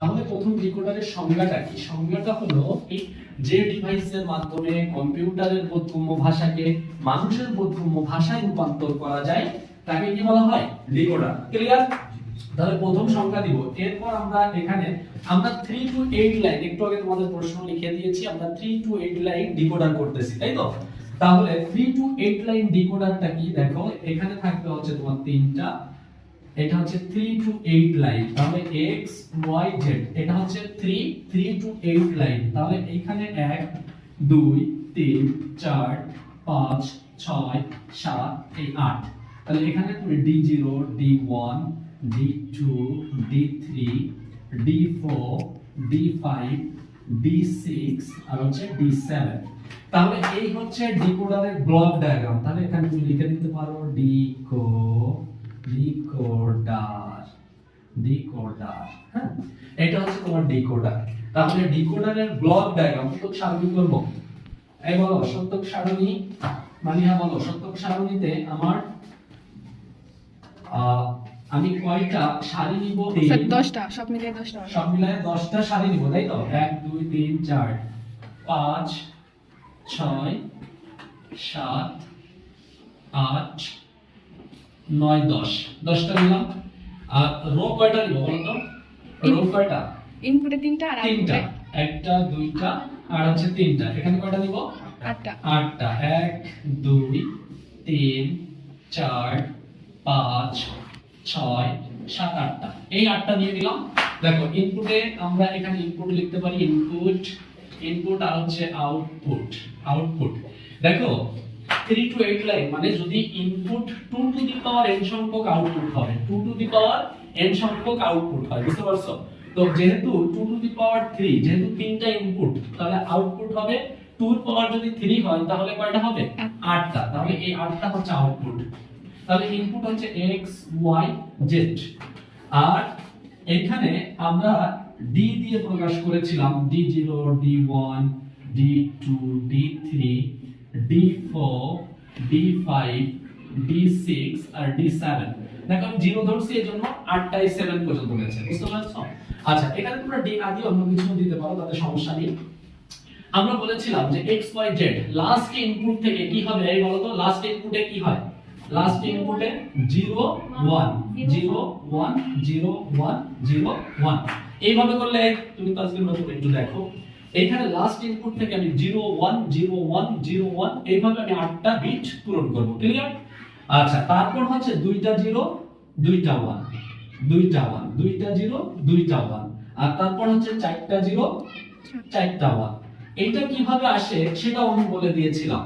তাহলে প্রথম ডিকোডারের সংজ্ঞাটা কি? সংজ্ঞাটা হলো যে ডিভাইসের মাধ্যমে কম্পিউটারের বোধগম্য ভাষাকে মানুষের বোধগম্য ভাষায় রূপান্তর করা যায় তাকে কি বলা হয়? ডিকোডার। ক্লিয়ার? তাহলে প্রথম সংখ্যা দিব। এরপর আমরা এখানে আমরা 3 টু 8 লাইন একটু আগে তোমাদের প্রশ্ন লিখে দিয়েছি আমরা 3 টু 8 লাইন ডিকোডার করতেছি তাই তো? তাহলে 3 টু 8 লাইন ডিকোডারটা কি? দেখো এখানে থাকবে হচ্ছে তোমার তিনটা। এটা হচ্ছে 3 টু 8 লাইন তাহলে x, y, z, এটা হচ্ছে 3 3 টু 8 লাইন তাহলে এইখানে 1 2 3 4 5 6 7 এই 8 তাহলে এখানে তুমি d0 d1 d2 d3 d4 d5 d6 আর হচ্ছে d7 তাহলে এই হচ্ছে ডিকোডারের ব্লক ডায়াগ্রাম। তাহলে এখানে তুমি লিখে দিতে পারো ডিকো ডিকোডার ডিকোডার হ্যাঁ? এটা হচ্ছে তোমার ডিকোডার তাহলে ডিকোডারের ব্লক ডায়াগ্রাম সত্যক সারণী করব। এই বলো সত্যক সারণী মানিয়া বলো সত্যক সারণীতে আমার আমি কয়টা সারি নিব? তিন। দশটা সব মিলিয়ে দশটা। সব মিলায় দশটা সারি নিব তাই তো? এক দুই তিন চার পাঁচ ছয় সাত আট নয় দশ। দশটা নিলাম। আর রো কয়টা নিব বলো তো? রো কয়টা? ইনপুটে তিনটা আর তিনটা। একটা দুইটা আর হচ্ছে তিনটা। এখানে কয়টা নিব? আটটা। আটটা। এক দুই তিন চার পাঁচ ছয় সাত আটটা। এই আটটা নিয়ে নিলাম দেখো ইনপুটে আমরা এখানে ইনপুট লিখতে পারি। ইনপুট ইনপুট আর হচ্ছে আউটপুট আউটপুট দেখো থ্রি টু এইট লাইন মানে যদি input two to the power n সংখ্যক আউটপুট হবে two to the power n সংখ্যক আউটপুট হয়, বুঝতে পারছ? তো যেহেতু two to the power three যেহেতু তিনটা ইনপুট তাহলে আউটপুট হবে টুর পাওয়ার যদি থ্রি হয়, তাহলে কয়টা হবে? আটটা। তাহলে এই আটটা হচ্ছে আউটপুট তাহলে ইনপুট হচ্ছে এক্স ওয়াই জেড আর এখানে আমরা ডি দিয়ে প্রকাশ করেছিলাম D zero D one D two D three D four D five D six আর ডি সেভেন দেখো, আমি জিরো ধরছি, এই জন্য আটটাই সেভেন পর্যন্ত গেছে, বুঝতে পারছ? আচ্ছা এখানে তোমরা ডি না দিয়ে অন্য কিছু দিতে পারো, তাতে সমস্যা নেই। আমরা বলেছিলাম যে x y z last input থেকে কি হবে, এই বলো তো লাস্ট ইনপুটে কি হয়? লাস্ট ইনপুটে 0 1 0 1 0 1 0 1 এইভাবে করলে, তুমি তো আজকে নতুন একটু দেখো। এখানে লাস্ট ইনপুট থেকে আমি 0 1 0 1 0 1 এইভাবে আমি আটটা বিট পূরণ করব ক্লিয়ার আচ্ছা তারপর হচ্ছে দুইটা 0 দুইটা 1 দুইটা 1 দুইটা 0 দুইটা 1 আর তারপর হচ্ছে চারটা 0 চারটা 1 এটা কীভাবে আসে সেটাও আমি বলে দিয়েছিলাম।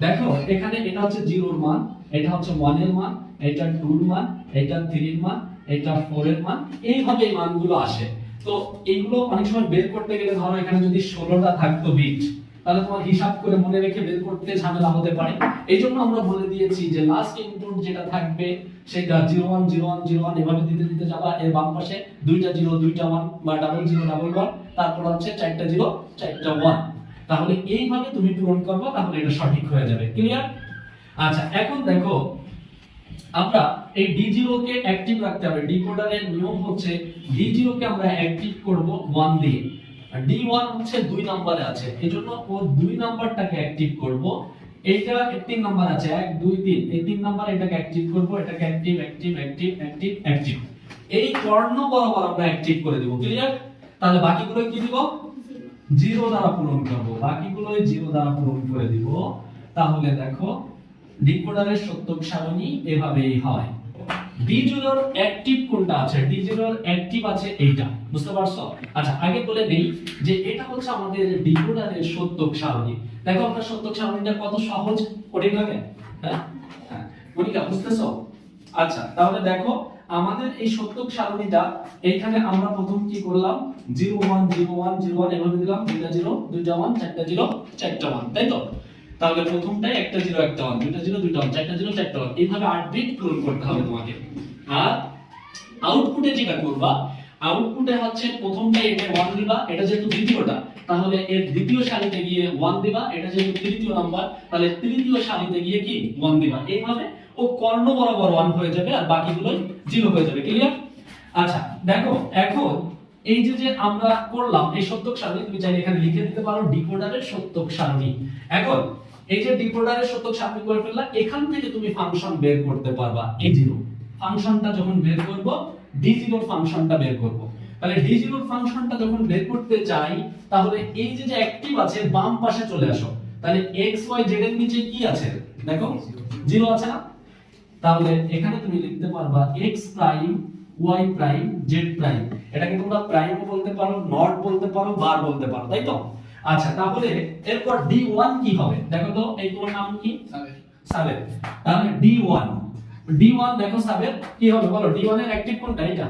দেখো, এখানে এটা হচ্ছে জিরোর মান, এটা হচ্ছে ওয়ানের মান, এটা টুর মান, এটা থ্রির মান, এটা ফোর এর মান, এইভাবে এই মানগুলো আসে। তো এইগুলো অনেক সময় বের করতে গেলে ধরো এখানে যদি ষোলোটা থাকতো বিট তাহলে তোমার হিসাব করে মনে রেখে বের করতে ঝামেলা হতে পারে। এই জন্য আমরা বলে দিয়েছি যে লাস্ট ইনপুট যেটা থাকবে, সেটা zero one zero one zero one এভাবে দিতে দিতে যাবা। এর বাম পাশে দুইটা জিরো দুইটা ওয়ান বা ডাবল জিরো ডাবল ওয়ান তারপর হচ্ছে চারটা জিরো চারটা ওয়ান তাহলে এইভাবে তুমি পূরণ করবে, তাহলে এটা সঠিক হয়ে যাবে। ক্লিয়ার আচ্ছা এখন দেখো আমরা এই d0 কে অ্যাক্টিভ রাখতে হবে। ডিকোডারের নিয়ম হচ্ছে d0 কে আমরা অ্যাক্টিভ করব 1 দিয়ে। আর d1 হচ্ছে দুই নম্বরে আছে। এজন্য ও দুই নাম্বারটাকে অ্যাক্টিভ করব। এইটা তিন নাম্বার আছে। 1 2 3 এই তিন নাম্বার এটাকে অ্যাক্টিভ করব। এটাকে active active active active active এই কর্ণ বরাবর আমরা অ্যাক্টিভ করে দেব। ক্লিয়ার তাহলে বাকিগুলো কি দিব? জিরো দ্বারা পূরণ করব। বাকিগুলোই জিরো দ্বারা পূরণ করে দিব। তাহলে দেখো ডিকোডারের সত্যক সারণী এভাবেই হয়। ডি অ্যাক্টিভ কোনটা আছে? অ্যাক্টিভ আছে এইটা। বুঝতে পারছ? আচ্ছা আগে বলে যে এটা হচ্ছে আমাদের ডিকোডারের সত্যক সারণী। দেখো আমরা সত্যক সারণীটা কত সহজ হ্যাঁ? হ্যাঁ। মনিকা, বুঝতেছো? আচ্ছা তাহলে দেখো, আমাদের এই সত্যক সারণীটা, এইখানে আমরা প্রথম কি করলাম? Zero one zero one zero one, এভাবে দিলাম, দুইটা জিরো, দুইটা ওয়ান, চারটা জিরো, চারটা ওয়ান, তাই তো? তাহলে প্রথমটাই একটা জিরো, একটা ওয়ান দুইটা জিরো, দুইটা ওয়ান চারটা জিরো, চারটা ওয়ান এইভাবে আট বিট পূরণ করতে হবে তোমাকে। আর আউটপুটে যেটা করবা আউটপুটে হচ্ছে প্রথমটাই এটা ওয়ান দিবা, এটা যেহেতু দ্বিতীয়টা, তাহলে এর দ্বিতীয় সারিতে গিয়ে ওয়ান দিবা, এটা যেহেতু তৃতীয় নাম্বার তাহলে তৃতীয় সারিতে গিয়ে কি? ওয়ান দিবা। এইভাবে ও কর্ণ বরাবর ওয়ান হয়ে যাবে আর বাকিগুলো জিরো হয়ে যাবে ক্লিয়ার আচ্ছা দেখো, এখন এই যে যে আমরা করলাম, এই সত্যক সারণী, তুমি চাইলে এখানে লিখে দিতে পারো ডিকোডারের সত্যক সারণী। এখন এই যে ডিকোডারের সত্যক সারণী করে ফেললা, এখান থেকে তুমি ফাংশন বের করতে পারবা এ জিরো ফাংশনটা যখন বের করব ডি জিরোর ফাংশনটা বের করব। তাহলে ডি জিরোর ফাংশনটা যখন বের করতে চাই, তাহলে এই যে যে অ্যাক্টিভ আছে, বাম পাশে চলে আসো। তাহলে এক্স ওয়াই জেড এর নিচে কি আছে? দেখো জিরো আছে না? তাহলে এখানে তুমি লিখতে পারবা x prime y prime z prime এটাকে তোমরা প্রাইম বলতে পারো নট বলতে পারো বার বলতে পারো, তাই তো? আচ্ছা তাহলে এরপর d1 কি হবে? দেখো তো এই তোমার নাম কি? সাবের তাহলে d1 d1 দেখো সাবের কি হবে বলো? D1 এর অ্যাক্টিভ কোনটা? এটা